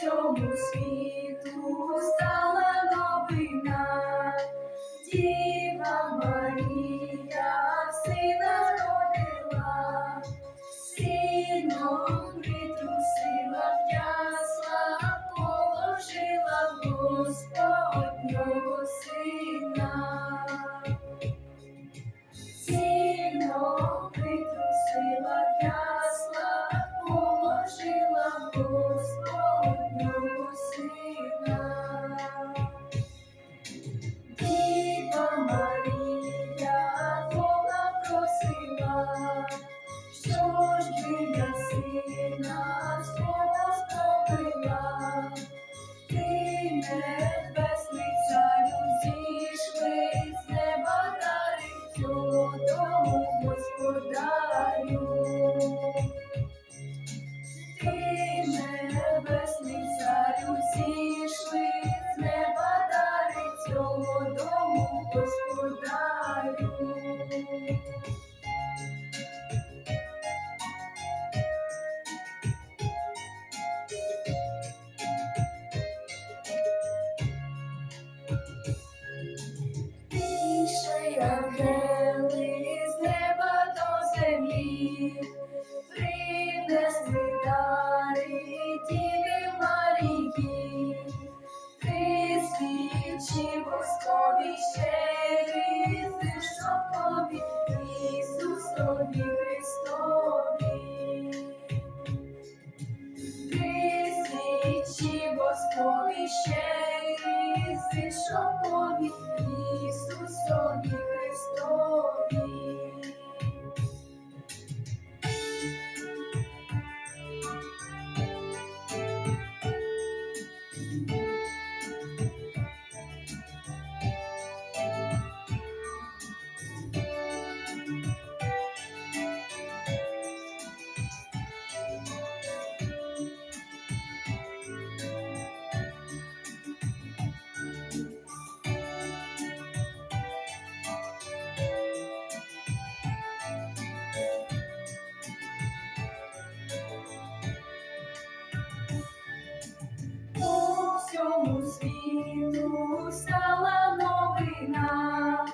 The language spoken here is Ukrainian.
somos filhos. Пішли ангели з неба до землі, принесли дари Діви Марії, ти свічі воскові шокові всьому світу стала новина.